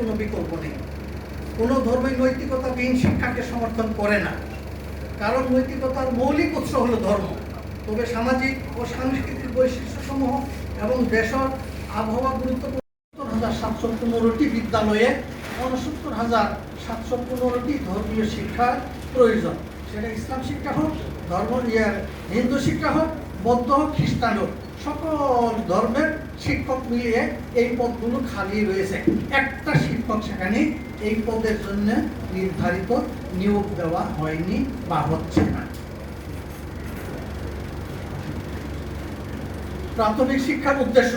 কোনো বিকল্প নেই। কোনো ধর্মই নৈতিকতাবিহীন শিক্ষাকে সমর্থন করে না। কারণ নৈতিকতার মৌলিক উৎস হলো ধর্ম। তবে সামাজিক ও সাংস্কৃতিক বৈশিষ্ট্যসমূহ এবং দেশের আবহাওয়া গুরুত্বপূর্ণ হাজার সাতশো পনেরোটি বিদ্যালয়ে উনসত্তর হাজার সাতশো পনেরোটি ধর্মীয় শিক্ষার প্রয়োজন। সেটা ইসলাম শিক্ষা হোক, ধর্ম ইয়ার হিন্দু শিক্ষা হোক বৌদ্ধ, খ্রিস্টান সকল ধর্মের শিক্ষক মিলিয়ে এই পদগুলো খালি রয়েছে। একটা শিক্ষক সেখানে এই পদের জন্য নির্ধারিত নিয়োগ দেওয়া হয়নি বা হচ্ছে না। প্রাথমিক শিক্ষার উদ্দেশ্য,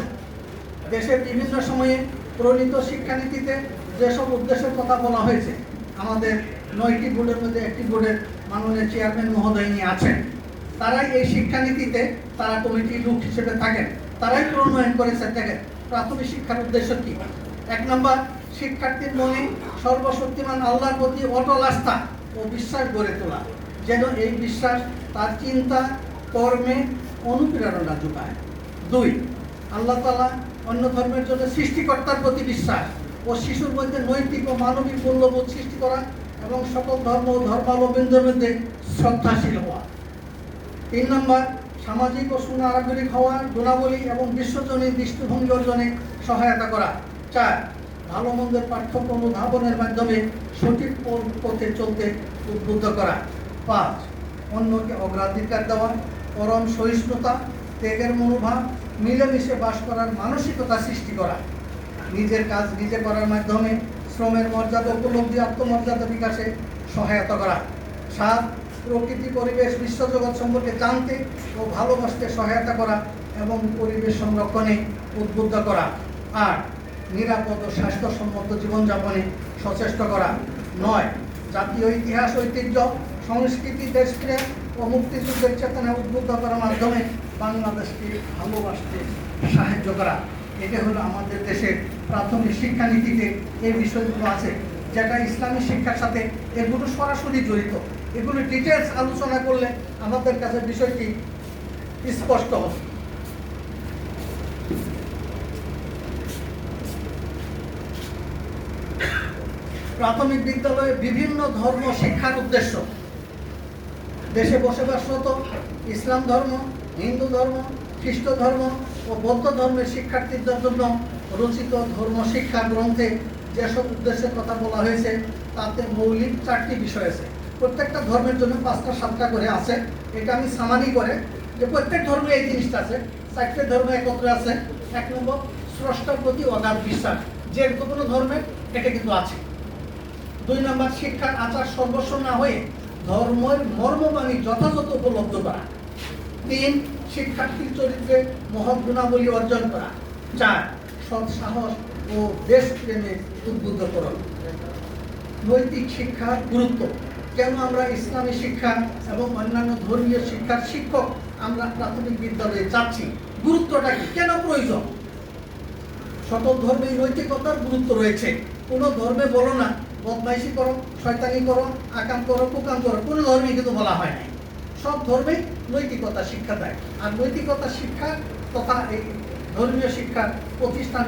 দেশের বিভিন্ন সময়ে প্রণীত শিক্ষানীতিতে যেসব উদ্দেশ্যের কথা বলা হয়েছে, আমাদের নয়টি বোর্ডের মধ্যে একটি বোর্ডের মাননীয় চেয়ারম্যান মহোদয়নী আছেন। তারাই এই শিক্ষানীতিতে তারা কমিটির লোক হিসেবে থাকেন। তারাই প্রণয়ন করেছে দেখেন, প্রাথমিক শিক্ষার উদ্দেশ্য কি? এক নম্বর, শিক্ষার্থীর মনে সর্বশক্তিমান আল্লাহর প্রতি অটল আস্থা ও বিশ্বাস গড়ে তোলা, যেন এই বিশ্বাস তার চিন্তা, কর্মে অনুপ্রেরণা যোগায়। দুই, আল্লাহ তালা অন্য ধর্মের জন্য সৃষ্টিকর্তার প্রতি বিশ্বাস ও শিশুর মধ্যে নৈতিক ও মানবিক মূল্যবোধ সৃষ্টি করা এবং সকল ধর্ম ও ধর্মাবলম্বীদের মধ্যে শ্রদ্ধাশীল হওয়া। তিন নম্বর সামাজিক ও সুনাগরিক হওয়ার গুণাবলী এবং বিশ্বজনীন দৃষ্টিভঙ্গি অর্জনে সহায়তা করা। চার, ভালো মন্দের পার্থক্য অনুধাবনের মাধ্যমে সঠিক পথে চলতে উদ্বুদ্ধ করা। পাঁচ, অন্যকে অগ্রাধিকার দেওয়া, পরম সহিষ্ণুতা, ত্যাগের মনোভাব, মিলেমিশে বাস করার মানসিকতা সৃষ্টি করা। নিজের কাজ নিজে করার মাধ্যমে শ্রমের মর্যাদা উপলব্ধি, আত্মমর্যাদা বিকাশে সহায়তা করা। সাত প্রকৃতি, পরিবেশ, বিশ্বজগৎ সম্পর্কে জানতে ও ভালোবাসতে সহায়তা করা এবং পরিবেশ সংরক্ষণে উদ্বুদ্ধ করা। আট নিরাপদ ও স্বাস্থ্যসম্মত জীবনযাপনে সচেষ্ট করা। নয়, জাতীয় ইতিহাস, ঐতিহ্য, সংস্কৃতি, দেশপ্রেম ও মুক্তিযুদ্ধের চেতনা উদ্বুদ্ধ করার মাধ্যমে বাংলাদেশকে ভালোবাসতে সাহায্য করা। এটা হলো আমাদের দেশের প্রাথমিক শিক্ষানীতিতে এই বিষয়গুলো আছে। যেটা ইসলামী শিক্ষার সাথে, এগুলো সরাসরি জড়িত। এগুলো ডিটেলস আলোচনা করলে আমাদের কাছে বিষয়টি স্পষ্ট হবে। প্রাথমিক বিদ্যালয়ে বিভিন্ন ধর্ম শিক্ষার উদ্দেশ্য। দেশে বসবাসরত ইসলাম ধর্ম, হিন্দু ধর্ম, খ্রিস্ট ধর্ম ও বৌদ্ধ ধর্মের শিক্ষার্থীদের জন্য রচিত ধর্ম শিক্ষা গ্রন্থে যেসব উদ্দেশ্যের কথা বলা হয়েছে, তাতে মৌলিক চারটি বিষয় আছে। প্রত্যেকটা ধর্মের জন্য পাঁচটা সাতটা করে আছে। এটা আমি সামানি করে যে প্রত্যেক ধর্মে এই জিনিসটা আছে। চারটে ধর্ম একত্রে আছে। এক নম্বর, স্রষ্টার প্রতি অগাধ বিশ্বাস। যে কোনো ধর্মের এটা কিন্তু আছে। দুই নম্বর, শিক্ষার আচার সর্বস্ব না হয়ে ধর্মের মর্মবাণী যথাযথ উপলব্ধ করা। তিন, শিক্ষার্থীর চরিত্রে মহৎ গুণাবলী অর্জন করা। চার, সৎ সাহস ও দেশপ্রেমে উদ্বুদ্ধ করণ নৈতিক শিক্ষার গুরুত্ব। কেন আমরা ইসলামী শিক্ষা এবং অন্যান্য ধর্মীয় শিক্ষার শিক্ষক আমরা প্রাথমিক বিদ্যালয়ে যাচ্ছি গুরুত্বটা কি? কেন প্রয়োজন? সকল ধর্মেই নৈতিকতার গুরুত্ব রয়েছে। কোনো ধর্মে বলো না, বদমাইশি করো, শয়তানি করো, আকাম করো, কুকাম করো, কোনো ধর্মে কিন্তু বলা হয় নাই। সব ধর্মেই নৈতিকতা শিক্ষা দেয়। আর নৈতিকতা শিক্ষা তথা এই ধর্মীয় শিক্ষার প্রতিষ্ঠান